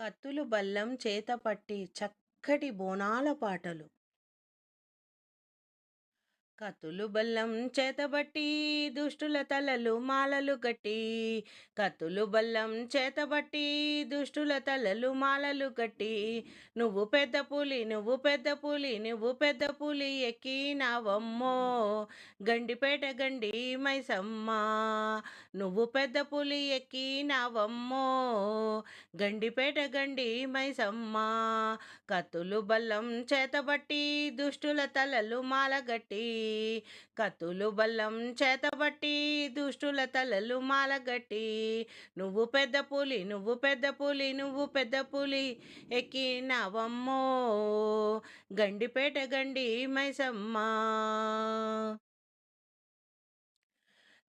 కత్తులు బల్లం చేతపట్టి చక్కటి బోనాల పాటలు. కత్తులు బల్లం చేతబట్టి దుష్టుల తలలు మాలలు కట్టి. కత్తులు బల్లం చేతబట్టి దుష్టుల తలలు మాలలు కట్టి. నువ్వు పెద్ద పులి నువ్వు పెద్ద పులి నువ్వు పెద్ద పులి ఎక్కినావమ్మో. గండిపేట గండి మైసమ్మ నువ్వు పెద్ద పులి ఎక్కినావమ్మో. గండిపేట గండి మైసమ్మ కత్తులు బల్లం చేతబట్టి దుష్టుల తలలు మాలగట్టి కత్తులు బల్లం చేతబట్టి దుష్టుల తలలు మాలగట్టి నువ్వు పెద్ద పులి నువ్వు పెద్ద పులి నువ్వు పెద్ద పులి ఎక్కినావమ్మో. గండిపేట గండి మైసమ్మ.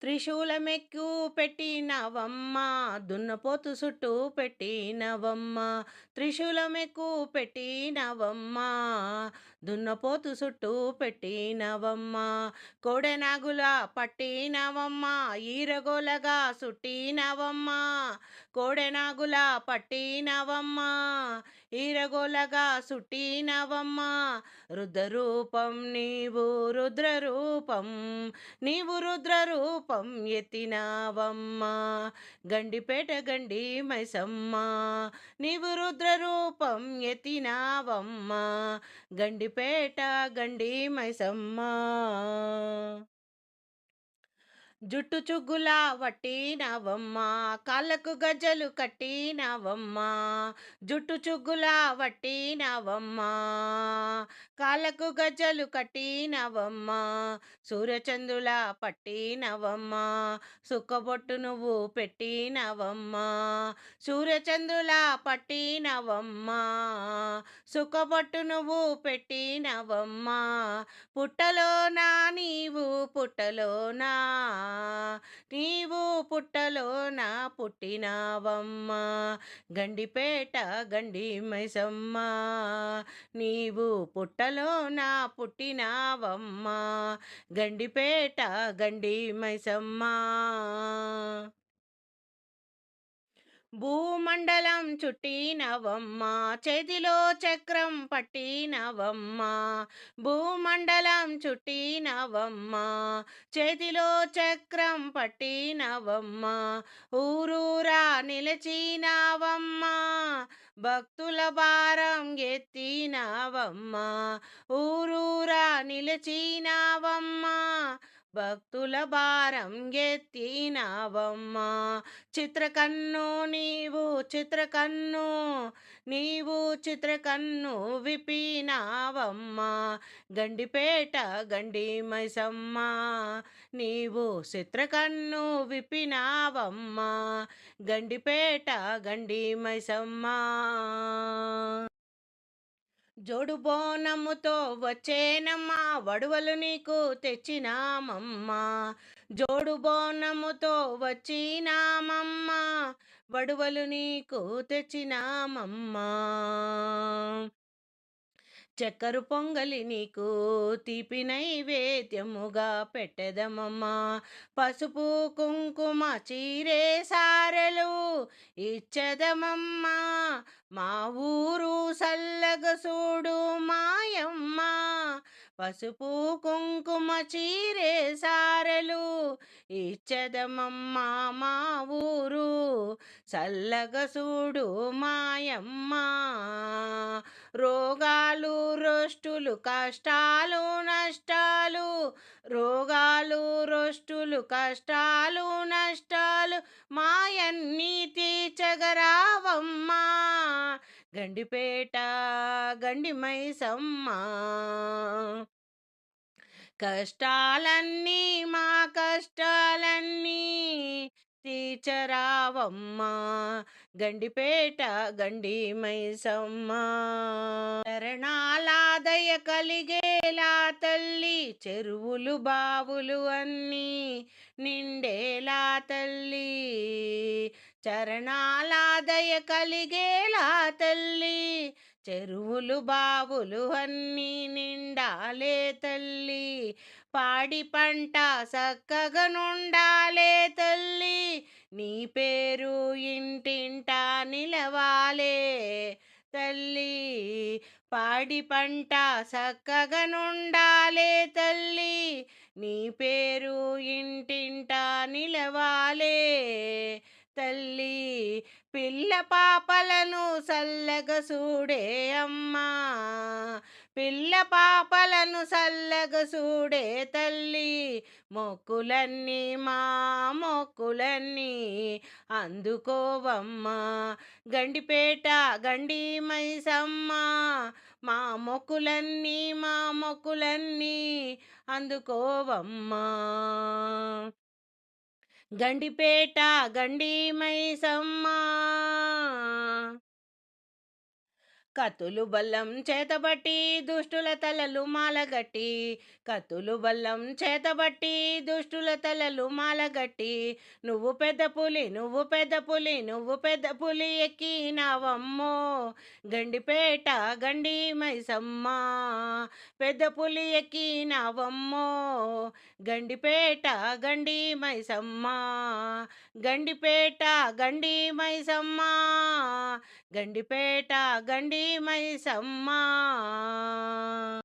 త్రిశూలమెక్కు పెట్టినవమ్మ దున్నపోతు చుట్టూ పెట్టినవమ్మ త్రిశూలమెక్కు పెట్టినవమ్మ దున్నపోతు చుట్టూ పెట్టినవమ్మ కోడెనాగుల పట్టినవమ్మ ఈరగోలగా సుట్టినవమ్మ కోడెనాగుల పట్టినవమ్మ ఈరగోలగా సుట్టినవమ్మ రుద్రరూపం నీవు రుద్రరూపం నీవు రుద్రరూపం ఎత్తినావమ్మ. గండిపేట గండి మైసమ్మా నీవు రుద్రరూపం ఎత్తినావమ్మా. గండిపేట గండి మైసమ్మా జుట్టు చుగ్గులా వట్టినవమ్మ కాళ్ళకు గజ్జలు కట్టినవమ్మ జుట్టు చుగ్గులా వట్టినవమ్మ కాళ్ళకు గజ్జలు కట్టినవమ్మ సూర్యచంద్రుల పట్టినవమ్మ సుక్కబొట్టు నువ్వు పెట్టినవమ్మ సూర్యచంద్రుల పట్టినవమ్మ సుక్కబొట్టు నువ్వు పెట్టినవమ్మ పుట్టలోనా నీవు పుట్టలోనా నీవు పుట్టలోన పుట్టినావమ్మ. గండిపేట గండి మైసమ్మ. నీవు పుట్టలోన పుట్టినావమ్మ. గండిపేట గండి మైసమ్మ. భూమండలం చుట్టినవమ్మ చేతిలో చక్రం పట్టినవమ్మ. భూమండలం చుట్టినవమ్మ చేతిలో చక్రం పట్టినవమ్మ. ఊరూరా నిలిచినవమ్మ భక్తుల భారం ఎత్తినవమ్మ. ఊరూరా నిలిచినవమ్మ భక్తుల భారం గెత్తినావమ్మా చిత్రకన్ను నీవు చిత్రకన్ను నీవు చిత్రకన్ను విపినావమ్మా గండిపేట గండి మైసమ్మ నీవు చిత్రకన్ను విపినావమ్మా గండిపేట గండి మైసమ్మ. జోడు బోనముతో వచ్చేనమ్మా వడువలు నీకు తెచ్చినామమ్మా. జోడు బోనముతో వచ్చినామమ్మా వడువలు నీకు తెచ్చినామమ్మా. చక్కరు పొంగలి నీకు తీపి నైవేద్యముగా పెట్టదమమ్మా. పసుపు కుంకుమ చీరే సారెలు ఇచ్చదమమ్మా. మా ఊరు సల్లగసూడు మాయమ్మ. పసుపు కుంకుమ చీరే సారలు ఇచ్చదమమ్మ మా ఊరు. సల్లగసూడు మాయమ్మ. రోగాలు రొష్టులు కష్టాలు నష్టాలు. రోగాలు రొష్టులు కష్టాలు నష్టాలు. మాయన్నీ తీర్చగరావమ్మా. గండిపేట గండిమై మైసమ్మ. కష్టాలన్నీ మా కష్టాలన్నీ తీర్చరావమ్మా. గండిపేట గండి మైసమ్మ. శరణాలాదయ కలిగేలా తల్లి చెరువులు బావులు అన్నీ నిండేలా తల్లి చరణాలాదయ కలిగేలా తల్లి చెరువులు బావులు అన్నీ నిండాలే తల్లి పాడి పంట చక్కగా నుండాలే తల్లి నీ పేరు ఇంటింటా నిలవాలే తల్లి పాడి పంట చక్కగా నుండాలే తల్లి నీ పేరు ఇంటింటా నిలవాలే తల్లి పిల్ల పాపలను సల్లగ సూడే అమ్మా. పిల్ల పాపలను సల్లగ సూడే తల్లి మొక్కులన్నీ మా మొక్కులన్నీ అందుకోవమ్మా. గండిపేట గండి మైసమ్మ మా మొక్కులన్నీ మా మొక్కులన్నీ అందుకోవమ్మా. గండిపేట గండి మైసమ్మ కత్తులు బల్లం చేతబట్టి దుష్టుల తలలు మాలగట్టి కత్తులు బల్లం చేతబట్టి దుష్టుల తలలు మాలగట్టి నువ్వు పెద్ద పులి నువ్వు పెద్ద పులి నువ్వు పెద్ద పులి ఎక్కినావమ్మో గండిపేట గండి మైసమ్మ పెద్ద పులి ఎక్కినావమ్మో గండిపేట గండి మైసమ్మ గండిపేట గండి మైసమ్మ గండిపేట గండి మైసమ్మ